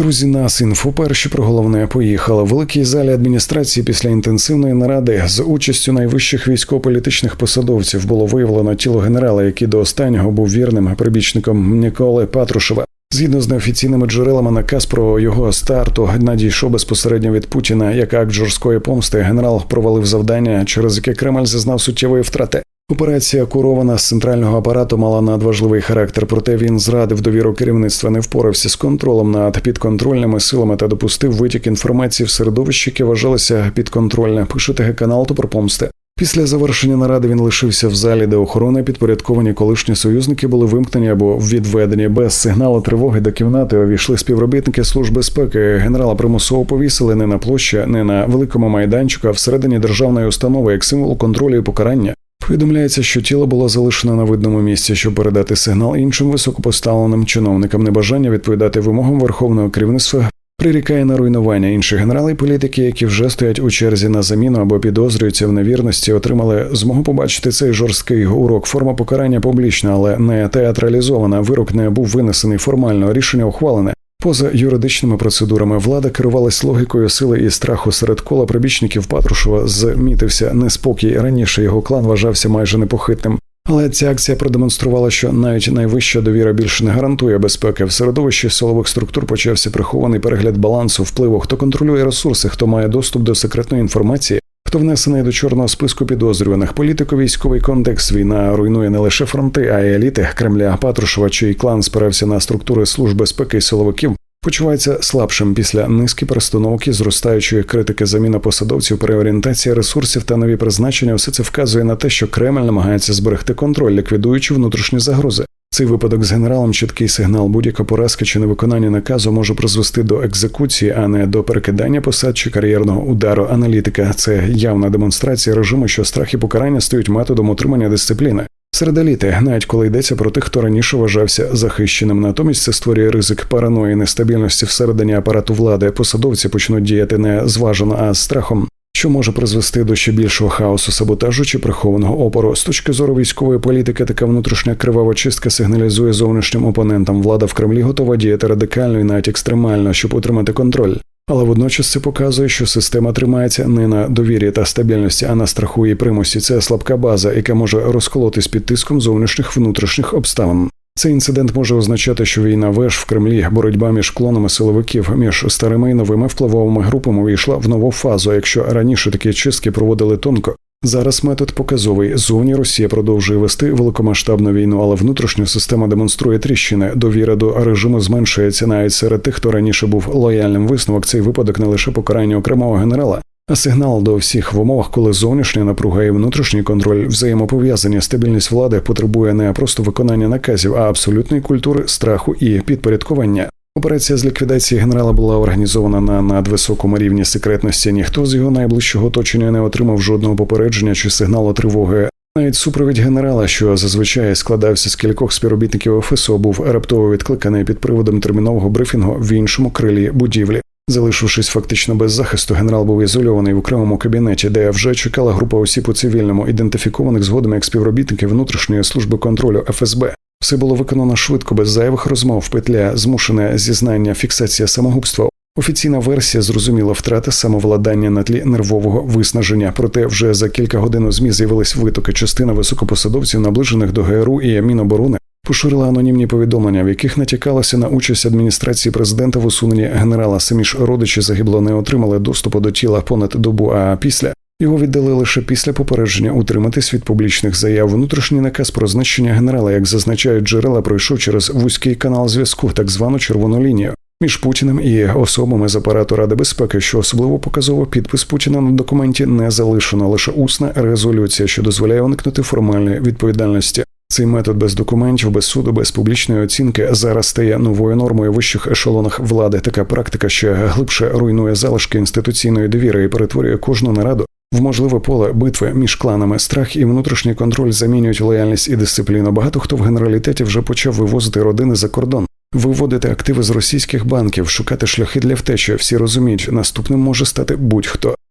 Друзі, нас інфо перші про головне поїхали. В великій залі адміністрації після інтенсивної наради з участю найвищих військово-політичних посадовців було виявлено тіло генерала, який до останнього був вірним прибічником Ніколи Патрушева. Згідно з неофіційними джерелами, наказ про його старту надійшов безпосередньо від Путіна. Як акт жорсткої помсти, генерал провалив завдання, через яке Кремль зазнав суттєвої втрати. Операція курована з центрального апарату мала надважливий характер, проте він зрадив довіру керівництва, не впорався з контролем над підконтрольними силами та допустив витік інформації в середовище, яке вважалося підконтрольне. Пише ТГ канал то про помсти. Після завершення наради він лишився в залі, де охорона підпорядковані колишні союзники були вимкнені або відведені без сигналу тривоги до кімнати. Увійшли співробітники служби безпеки. Генерала примусово повісили не на площі, не на великому майданчику, а всередині державної установи як символ контролю і покарання. Повідомляється, що тіло було залишено на видному місці, щоб передати сигнал іншим високопоставленим чиновникам. Небажання відповідати вимогам верховного керівництва прирікає на руйнування інших генералів політики, які вже стоять у черзі на заміну або підозрюються в невірності, отримали змогу побачити цей жорсткий урок. Форма покарання публічна, але не театралізована. Вирок не був винесений формально. Рішення ухвалене. Поза юридичними процедурами влада керувалась логікою сили і страху серед кола прибічників Патрушева змітився неспокій. Раніше його клан вважався майже непохитним. Але ця акція продемонструвала, що навіть найвища довіра більше не гарантує безпеки. В середовищі силових структур почався прихований перегляд балансу впливу, хто контролює ресурси, хто має доступ до секретної інформації, хто внесений до чорного списку підозрюваних. Політико-військовий контекст війна руйнує не лише фронти, а й еліти Кремля Патрушева, чий клан спирався на структури служб безпеки силовиків. Почувається слабшим після низки перестановки, зростаючої критики заміна посадовців, переорієнтація ресурсів та нові призначення. Все це вказує на те, що Кремль намагається зберегти контроль, ліквідуючи внутрішні загрози. Цей випадок з генералом чіткий сигнал. Будь-яка поразка чи невиконання наказу може призвести до екзекуції, а не до перекидання посад чи кар'єрного удару. Аналітика це явна демонстрація режиму, що страх і покарання стають методом утримання дисципліни. Серед еліти, навіть коли йдеться про тих, хто раніше вважався захищеним, натомість це створює ризик параної, нестабільності всередині апарату влади. Посадовці почнуть діяти не зважено, а з страхом, що може призвести до ще більшого хаосу, саботажу чи прихованого опору. З точки зору військової політики, така внутрішня кривава чистка сигналізує зовнішнім опонентам. Влада в Кремлі готова діяти радикально і навіть екстремально, щоб утримати контроль. Але водночас це показує, що система тримається не на довірі та стабільності, а на страху і примусі. Це слабка база, яка може розколотись під тиском зовнішніх внутрішніх обставин. Цей інцидент може означати, що війна веж в Кремлі, боротьба між клонами силовиків, між старими і новими впливовими групами увійшла в нову фазу. Якщо раніше такі чистки проводили тонко, зараз метод показовий. Зовні Росія продовжує вести великомасштабну війну, але внутрішня система демонструє тріщини. Довіра до режиму зменшується навіть серед тих, хто раніше був лояльним. Висновок цей випадок не лише покарання окремого генерала. А сигнал до всіх в умовах, коли зовнішня напруга і внутрішній контроль взаємопов'язані, стабільність влади потребує не просто виконання наказів, а абсолютної культури страху і підпорядкування. Операція з ліквідації генерала була організована на надвисокому рівні секретності. Ніхто з його найближчого оточення не отримав жодного попередження чи сигналу тривоги. Навіть супровід генерала, що зазвичай складався з кількох співробітників офісу, був раптово відкликаний під приводом термінового брифінгу в іншому крилі будівлі. Залишившись фактично без захисту, генерал був ізольований в окремому кабінеті, де вже чекала група осіб у цивільному, ідентифікованих згодом як співробітники внутрішньої служби контролю ФСБ. Все було виконано швидко, без зайвих розмов, петля, змушене зізнання, фіксація самогубства. Офіційна версія зрозуміла втрати самовладання на тлі нервового виснаження. Проте вже за кілька годин у змі з'явились витоки. Частина високопосадовців, наближених до ГРУ і Міноборони, поширила анонімні повідомлення, в яких натякалося на участь адміністрації президента в усуненні генерала. Самі ж родичі загибло не отримали доступу до тіла понад добу. А після його віддали лише після попередження утриматись від публічних заяв. Внутрішній наказ про знищення генерала, як зазначають джерела, пройшов через вузький канал зв'язку, так звану червону лінію. Між Путіним і особами з апарату Ради безпеки, що особливо показово підпис Путіна на документі не залишено лише усна резолюція, що дозволяє уникнути формальної відповідальності. Цей метод без документів, без суду, без публічної оцінки зараз стає новою нормою в вищих ешелонах влади. Така практика ще глибше руйнує залишки інституційної довіри і перетворює кожну нараду в можливе поле битви між кланами. Страх і внутрішній контроль замінюють лояльність і дисципліну. Багато хто в генералітеті вже почав вивозити родини за кордон. Виводити активи з російських банків, шукати шляхи для втечі. Всі розуміють, наступним може стати будь-хто.